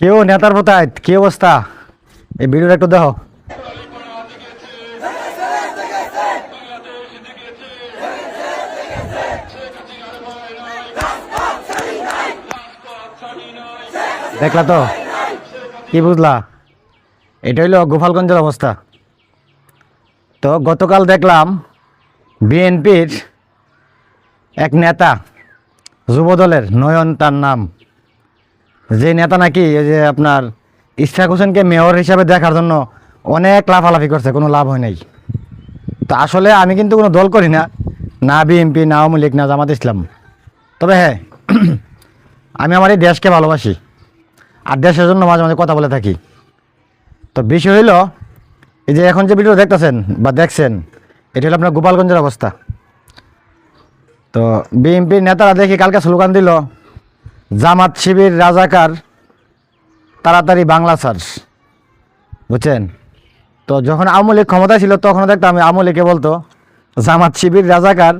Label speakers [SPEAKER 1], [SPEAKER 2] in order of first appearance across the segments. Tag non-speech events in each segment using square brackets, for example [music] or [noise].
[SPEAKER 1] কেউ নেতার কোথায় কি অবস্থা? এই ভিডিওটা একটু দেখো। দেখলা তো? কি বুঝলা? এটা হইল গোপালগঞ্জের অবস্থা। তো গতকাল দেখলাম বিএনপির এক নেতা যুবদলের নয়ন তার নাম। যে নেতা নাকি এই যে আপনার ইশরাক হোসেনকে মেয়র হিসাবে দেখার জন্য অনেক লাফালাফি করছে, কোনো লাভ হয় নাই। তো আসলে আমি কিন্তু কোনো দল করি না না বিএনপি, না আওয়ামী লীগ, না জামাত ইসলাম। তবে হ্যাঁ [clears throat] আমি আমার এই দেশকে ভালোবাসি, আর দেশের জন্য মাঝে মাঝে কথা বলে থাকি। তো বিষয় হইল, এই যে এখন যে ভিডিও দেখতেছেন বা দেখছেন, এটা হলো আপনার গোপালগঞ্জের অবস্থা। তো বিএনপির নেতারা দেখি কালকে স্লোগান দিল জামাত শিবির রাজাকার, তাড়াতাড়ি বাংলা সার বুঝছেন? তো যখন আওয়ামী লীগ ক্ষমতায় ছিল, তখন দেখতাম আমি আওয়ামী লীগে বলতো? জামাত শিবির রাজাকার,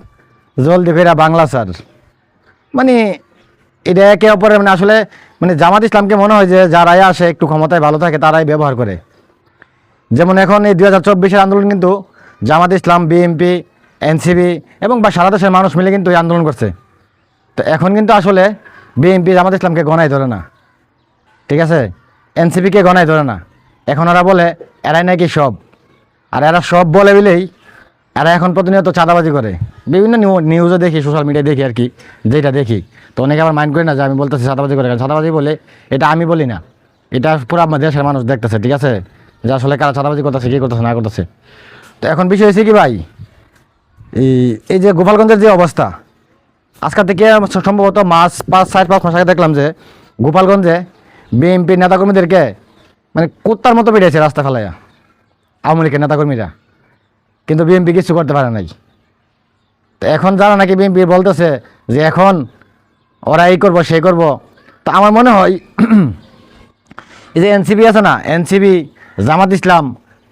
[SPEAKER 1] জলদি ফেরা বাংলা সার মানে এটা একে অপরের মানে আসলে মানে জামাত ইসলামকে মনে হয় যে যারাই আসে, একটু ক্ষমতায় ভালো থাকে, তারাই ব্যবহার করে। যেমন এখন এই দু হাজার চব্বিশের আন্দোলন কিন্তু জামাত ইসলাম, বিএনপি এনসিবি এবং বা সারা দেশের মানুষ মিলে কিন্তু এই আন্দোলন করছে। তো এখন কিন্তু আসলে বিএনপি জামাত ইসলামকে গণায় ধরে না। ঠিক আছে? এনসিপিকে গণায় ধরে না। এখন ওরা বলে, এরাই নাকি সব। আর এরা সব বলে বলেই এরা এখন প্রতিনিয়ত চাঁদাবাজি করে। বিভিন্ন নিউ- নিউজে দেখি, সোশ্যাল মিডিয়ায় দেখি আর কি, যেটা দেখি। তো অনেকে আবার মাইন্ড করি না যে আমি বলতেছি চাঁদাবাজি করে চাঁদাবাজি বলে, এটা আমি বলি না। এটা পুরো আমার দেশের মানুষ দেখতেছে, ঠিক আছে? যে আসলে কারা চাঁদাবাজি করতেছে, কী করতেছে, না করতেছে। তো এখন বিষয় হয়েছে কি ভাই? এই যে গোপালগঞ্জের যে অবস্থা আজকাল থেকে সম্ভবত মাস পাঁচ সাত পাঁচ মাস দেখলাম যে গোপালগঞ্জে বিএনপি নেতাকর্মীদেরকে মানে কুত্তার মতো বেরিয়েছে রাস্তা ফেলাইয়া। আওয়ামী লীগের নেতাকর্মীরা। কিন্তু বিএনপি কিছু করতে পারে নাই। তো এখন যারা নাকি বিএনপি বলতেছে যে এখন ওরা এই করব, সেই করব, তো আমার মনে হয় [clears throat] এই যে এনসিবি আছে না এনসিবি জামাত ইসলাম,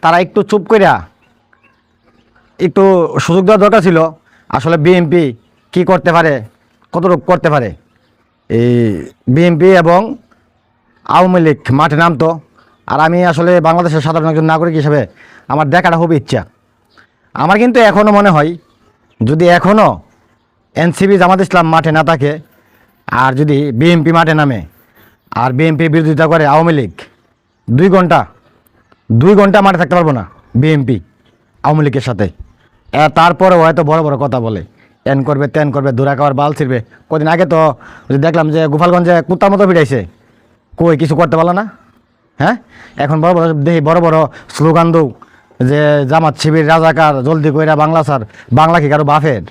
[SPEAKER 1] তারা একটু চুপ কইরা একটু সুযোগ দেওয়ার দরকার ছিল। আসলে বিএনপি কি করতে পারে? কতটুকু করতে পারে? এই বিএনপি এবং আওয়ামী লীগ মাঠে নামতো। আর আমি আসলে বাংলাদেশের সাধারণ একজন নাগরিক হিসেবে আমার দেখাটা খুব ইচ্ছা। আমার কিন্তু এখনও মনে হয় যদি এখনও এনসিবি জামাত ইসলাম মাঠে না থাকে আর যদি বিএনপি মাঠে নামে আর বিএনপি বিরোধিতা করে আওয়ামী লীগ দুই ঘণ্টা দুই ঘণ্টা মাঠে থাকতে পারব না বিএনপি আওয়ামী লীগের সাথে। এ, তারপরে হয়তো বড় বড় কথা বলে। এন করবে, তেন করবে, দূরা খাওয়ার বাল ছিড়বে। কদিন আগে তো দেখলাম যে গোপালগঞ্জে কুত্তার মতো ভিড়াইছে। কই, কিছু করতে পারল না? হ্যাঁ? এখন বড় বড়, দেখি বড় বড় স্লোগান দৌ, যে জামাত শিবির, রাজাকার, জলদি কইরা বাংলা স্যার বাংলা কি কারও বাফের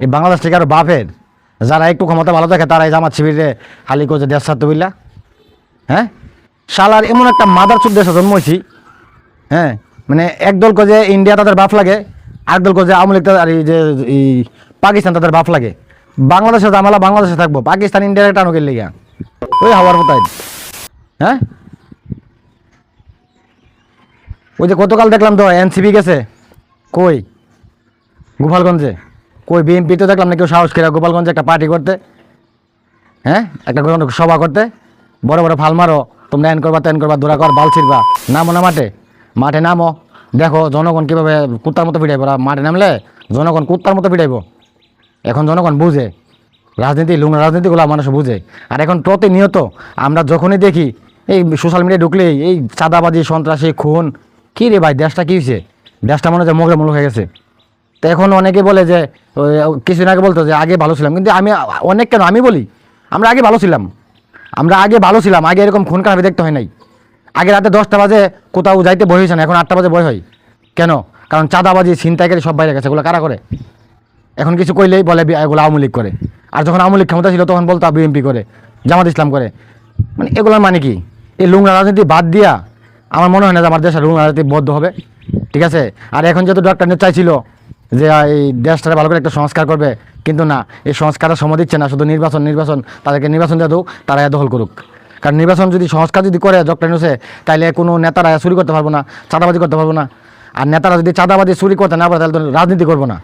[SPEAKER 1] এই বাংলাদেশ থেকে কারও বাফের যারা একটু ক্ষমতা ভালো থাকে তারাই জামাত শিবিরে হালি করছে দেশ ছাড়তে বুঝলা হ্যাঁ? শালার এমন একটা মাদার চুপ দেশে জন্ম হয়েছি হ্যাঁ? মানে একদল যে ইন্ডিয়া তাদের বাপ লাগে। আরেকদল যে আওয়ামী লীগ আর যে এই পাকিস্তান তাদের বাপ লাগে। বাংলাদেশে জামালা বাংলাদেশে থাকব, পাকিস্তান ইন্ডিয়ার একটা আনুকের লেগে? ওই হাওয়ার কোথায় হ্যাঁ? ওই যে গতকাল দেখলাম তো, এনসিপি গেছে। কই? গোপালগঞ্জে। কই, বিএনপি তো দেখলাম না কেউ সাহস করে গোপালগঞ্জে একটা পার্টি করতে। হ্যাঁ? একটা সভা করতে। বড় বড় ফাল মারো, তোমরা এন করবা, তেন করবা, দোরা কর, বাল ছিড়বা। নামো না মাঠে। মাঠে নামো। দেখো, জনগণ কীভাবে কুত্তার মতো পিটাইবো ওরা মাঠে নামলে জনগণ কুত্তার মতো পিটাইব এখন জনগণ বুঝে। রাজনীতি লুঙ্গা রাজনীতিগুলো মানুষ বুঝে। আর এখন প্রতিনিয়ত আমরা যখনই দেখি, এই সোশ্যাল মিডিয়ায় ঢুকলেই এই চাঁদাবাজি, সন্ত্রাসী, খুন, কী রে ভাই, দেশটা কী হয়েছে দেশটা মনে হচ্ছে মোগরে মুলক হয়ে গেছে। তো এখন অনেকে বলে যে কিছুদিন আগে বলতো যে, আগে ভালো ছিলাম। কিন্তু আমি, অনেক কেন আমি বলি, আমরা আগে ভালো ছিলাম। আমরা আগে ভালো ছিলাম, আগে এরকম খুন খারাপি দেখতে হয় নাই। আগে রাতে দশটা বাজে কোথাও যাইতে বই হয়েছে না, এখন আটটা বাজে বই হয়। কেন? কারণ চাঁদাবাজি, ছিনতাইকারী সব বাইরে গেছে। এগুলো কারা করে? এখন কিছু কইলেই বলে এগুলো আওয়ামী লীগ করে। আর যখন আওয়ামী লীগ ক্ষমতা ছিল, তখন বলতো বিএনপি করে, জামাত ইসলাম করে। মানে এগুলোর মানে কি? এই লুঙ্গা রাজনীতি বাদ দিয়া আমার মনে হয় না যে আমার দেশের লুঙ্গা রাজনীতি বদ্ধ হবে। ঠিক আছে? আর এখন যেহেতু ডক্টর নেতা চাইছিল যে এই দেশটাকে ভালো করে একটা সংস্কার করবে, কিন্তু না, এই সংস্কারের সময় দিচ্ছে না। শুধু নির্বাচন নির্বাচন, তাদেরকে নির্বাচন দিয়ে দেওক তারা দখল করুক। কারণ নির্বাচন যদি সংস্কার যদি করে ডক্টর নিউসে তাহলে কোনো নেতারা চুরি করতে পারব না, চাঁদাবাজি করতে পারব না। আর নেতারা যদি চাঁদাবাদি চুরি করতে না পারে, তাহলে তো রাজনীতি করব না।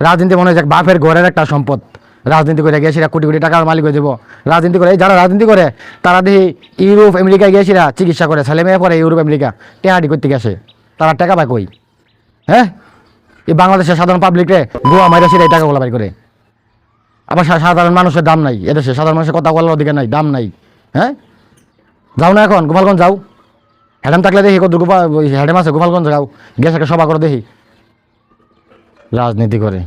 [SPEAKER 1] রাজনীতি মনে হয় বাপের ঘরের একটা সম্পদ। রাজনীতি করে গিয়েছিরা কোটি কোটি টাকার মালিক হয়ে যাব রাজনীতি করে যারা রাজনীতি করে, তারা দেখি ইউরোপ, আমেরিকায় গিয়েছিরা চিকিৎসা করে, ছেলে মেয়ে পরে ইউরোপ, আমেরিকা, টেহাটি করতে গেছে। তারা টাকা পায় কই? হ্যাঁ? এই বাংলাদেশের সাধারণ পাবলিকরে গোয়া মাইরাসিরা এই টাকাগুলো বাই করে। আবার সাধারণ মানুষের দাম নাই। এদেশে সাধারণ মানুষের কথা বলার অধিকার নাই, দাম নাই। হ্যাঁ? যাও না এখন, গোপালগঞ্জ যাও। হ্যাডাম থাকলে দেখি কত হ্যাডাম আছে গোপালগঞ্জ গাও গেছে সভা করে দেখি। রাজনীতি করে।